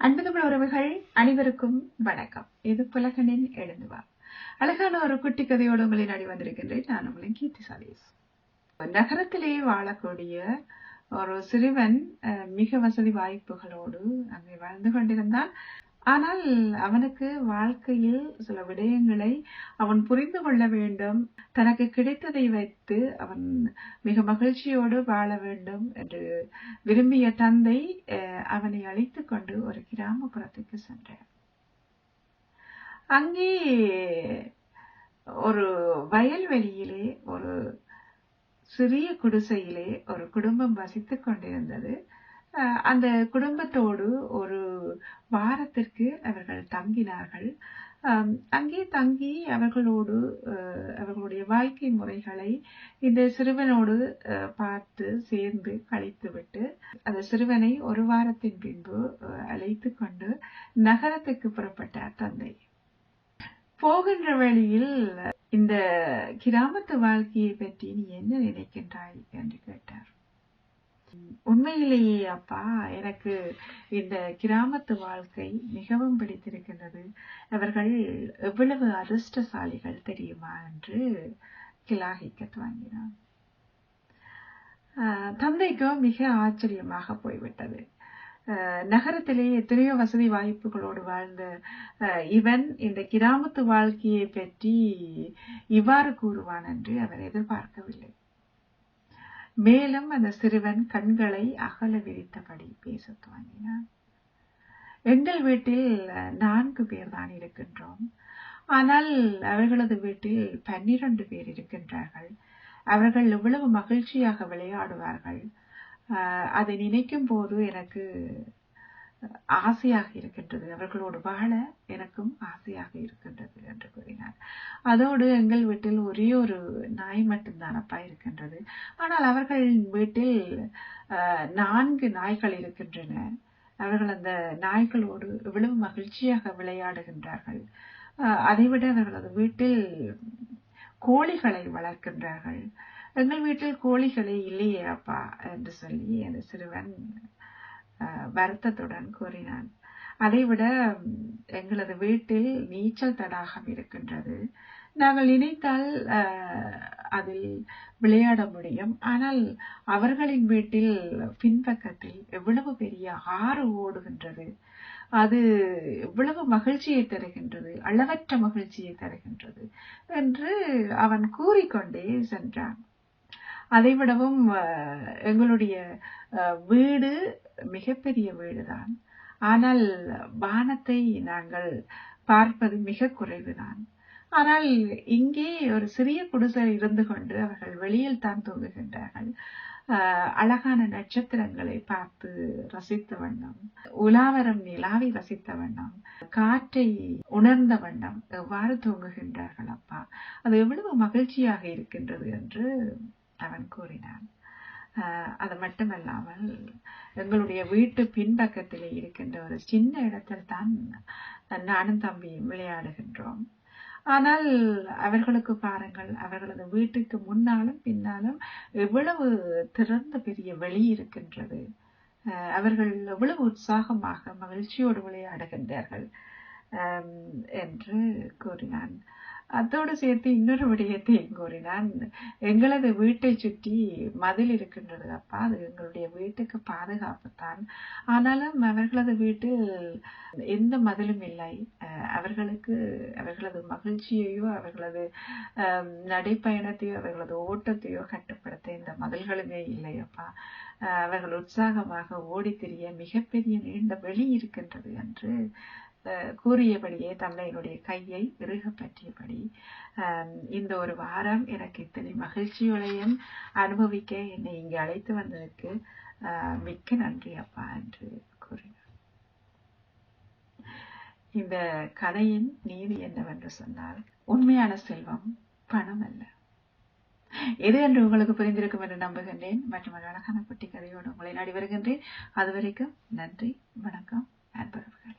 அன்புதமிழ் உறவுகள் அனைவருக்கும் வணக்கம். இது புலகனின் எழுந்துவா. அழகான ஒரு குட்டி கதையோடு உங்களை நாடி வந்திருக்கின்றேன். நான் உங்களை கீர்த்தி சதீஷ் நகரத்திலே வாழக்கூடிய ஒரு சிறுவன் அஹ், மிக வசதி வாய்ப்புகளோடு அங்கே வாழ்ந்து கொண்டிருந்தான். ஆனால் அவனுக்கு வாழ்க்கையில் சில விடயங்களை அவன் புரிந்து கொள்ள வேண்டும். தனக்கு கிடைத்ததை வைத்து அவன் மிக மகிழ்ச்சியோடு வாழ வேண்டும் என்று விரும்பிய தந்தை அவனை அழைத்து கொண்டு ஒரு கிராமப்புறத்துக்கு சென்றார். அங்கே ஒரு வயல்வெளியிலே ஒரு சிறிய குடிசையிலே ஒரு குடும்பம் வசித்துக் கொண்டிருந்தது. அந்த குடும்பத்தோடு ஒரு வாரத்திற்கு அவர்கள் தங்கினார்கள். அங்கே தங்கி அவர்களோடு அவர்களுடைய வாழ்க்கை முறைகளை இந்த சிறுவனோடு பார்த்து சேர்ந்து கழித்துவிட்டு அந்த சிறுவனை ஒரு வாரத்தின் பின்பு அழைத்து கொண்டு நகரத்துக்கு புறப்பட்டார் தந்தை. போகின்ற வழியில் இந்த கிராமத்து வாழ்க்கையை பற்றி நீ என்ன நினைக்கின்றாய்? என்று கேட்டார். உண்மையிலேயே அப்பா எனக்கு இந்த கிராமத்து வாழ்க்கை மிகவும் பிடித்திருக்கின்றது. அவர்கள் எவ்வளவு அதிர்ஷ்டசாலிகள் தெரியுமா என்று கிலாகிக்க துவங்கினான் ஆஹ் தந்தைக்கும் மிக ஆச்சரியமாக போய்விட்டது. ஆஹ் நகரத்திலே எத்தனையோ வசதி வாய்ப்புகளோடு வாழ்ந்த இவன் இந்த கிராமத்து வாழ்க்கையை பற்றி இவ்வாறு கூறுவான் என்று அவர் எதிர்பார்க்கவில்லை. மேலும் அந்த சிறுவன் கண்களை அகல விரித்தபடி பேசத் துவங்கினான். எங்கள் வீட்டில் நான்கு பேர் தான் இருக்கின்றோம். ஆனால் அவர்களது வீட்டில் பன்னிரண்டு பேர் இருக்கின்றார்கள். அவர்கள் எவ்வளவு மகிழ்ச்சியாக விளையாடுவார்கள். ஆஹ் அதை நினைக்கும் போது எனக்கு ஆசையாக இருக்கின்றது. அவர்களோடு வாழ எனக்கும் ஆசையாக இருக்கின்றது என்று கூறினார். அதோடு எங்கள் வீட்டில் ஒரே ஒரு நாய் மட்டும்தான் அப்பா இருக்கின்றது. ஆனால் அவர்களின் வீட்டில் நான்கு நாய்கள் இருக்கின்றன. அவர்கள் அந்த நாய்களோடு எவ்வளவு மகிழ்ச்சியாக விளையாடுகின்றார்கள். அதைவிட அவர்களது வீட்டில் கோழிகளை வளர்க்கின்றார்கள். எங்கள் வீட்டில் கோழிகளே இல்லையே அப்பா என்று சொல்லி அந்த சிறுவன் வருத்தத்துடன் கூறினான். அதைவிட எங்களது வீட்டில் நீச்சல் தடாகம் இருக்கின்றது. நாங்கள் நினைத்தால் அதில் விளையாட முடியும். ஆனால் அவர்களின் வீட்டில் பின்பக்கத்தில் எவ்வளவு பெரிய ஆறு ஓடுகின்றது. அது எவ்வளவு மகிழ்ச்சியை தருகின்றது அளவற்ற மகிழ்ச்சியை தருகின்றது என்று அவன் கூறிக்கொண்டே சென்றான். அதைவிடவும் எங்களுடைய வீடு மிகப்பெரிய வீடுதான். ஆனால் வானத்தை நாங்கள் பார்ப்பது மிக குறைவுதான். ஆனால் இங்கே ஒரு சிறிய குடிசை இருந்து கொண்டு அவர்கள் வெளியில் தான் தூங்குகின்றார்கள். அழகான நட்சத்திரங்களை பார்த்து ரசித்த வண்ணம் உலாவரம் நிலாவை ரசித்த வண்ணம் காற்றை உணர்ந்த வண்ணம் எவ்வாறு தூங்குகின்றார்கள் அப்பா? அது எவ்வளவு மகிழ்ச்சியாக இருக்கின்றது என்று அவன் கூறினான். அது மட்டுமல்லாமல் எங்களுடைய வீட்டு பின்பக்கத்திலே இருக்கின்ற ஒரு சின்ன இடத்தில் தான் நானும் தம்பியும் விளையாடுகின்றோம். ஆனால் அவர்களுக்கு பாருங்கள் அவர்களது வீட்டுக்கு முன்னாலும் பின்னாலும் எவ்வளவு திறந்த பெரிய வெளி இருக்கின்றது. அவர்கள் எவ்வளவு உற்சாகமாக மகிழ்ச்சியோடு விளையாடுகின்றார்கள் என்று கூறினான். அதோடு சேர்த்து இன்னொரு விடயத்தையும் கூறினான். எங்களது வீட்டை சுற்றி மதில் இருக்கின்றது அப்பா. அது எங்களுடைய வீட்டுக்கு பாதுகாப்பு தான் ஆனாலும் அவர்களது வீட்டில் எந்த மதிலும் இல்லை. அவர்களுக்கு அவர்களது மகிழ்ச்சியையோ அவர்களது நடைப்பயணத்தையோ அவர்களது ஓட்டத்தையோ கட்டுப்படுத்த இந்த மதில்களுமே இல்லை அப்பா. அவர்கள் உற்சாகமாக ஓடித் திரிய மிகப்பெரிய நீண்ட வெளி இருக்கின்றது என்று கூறியபடியே தந்தையினுடைய கையை இறுக பற்றியபடி இந்த ஒரு வாரம் எனக்கு இத்தனை மகிழ்ச்சியோடையும் அனுபவிக்க என்னை இங்கே அழைத்து வந்ததற்கு ஆஹ், மிக்க நன்றி அப்பா என்று கூறினார். இந்த கதையின் நீதி என்னவென்று சொன்னால் உண்மையான செல்வம் பணம் அல்ல. எது என்று உங்களுக்கு புரிந்திருக்கும் என்று நம்புகின்றேன். மற்றும் ஒரு அழகான குட்டி கதையோடு உங்களை நாடி வருகின்றேன். அதுவரைக்கும் நன்றி வணக்கம் அன்பர்களே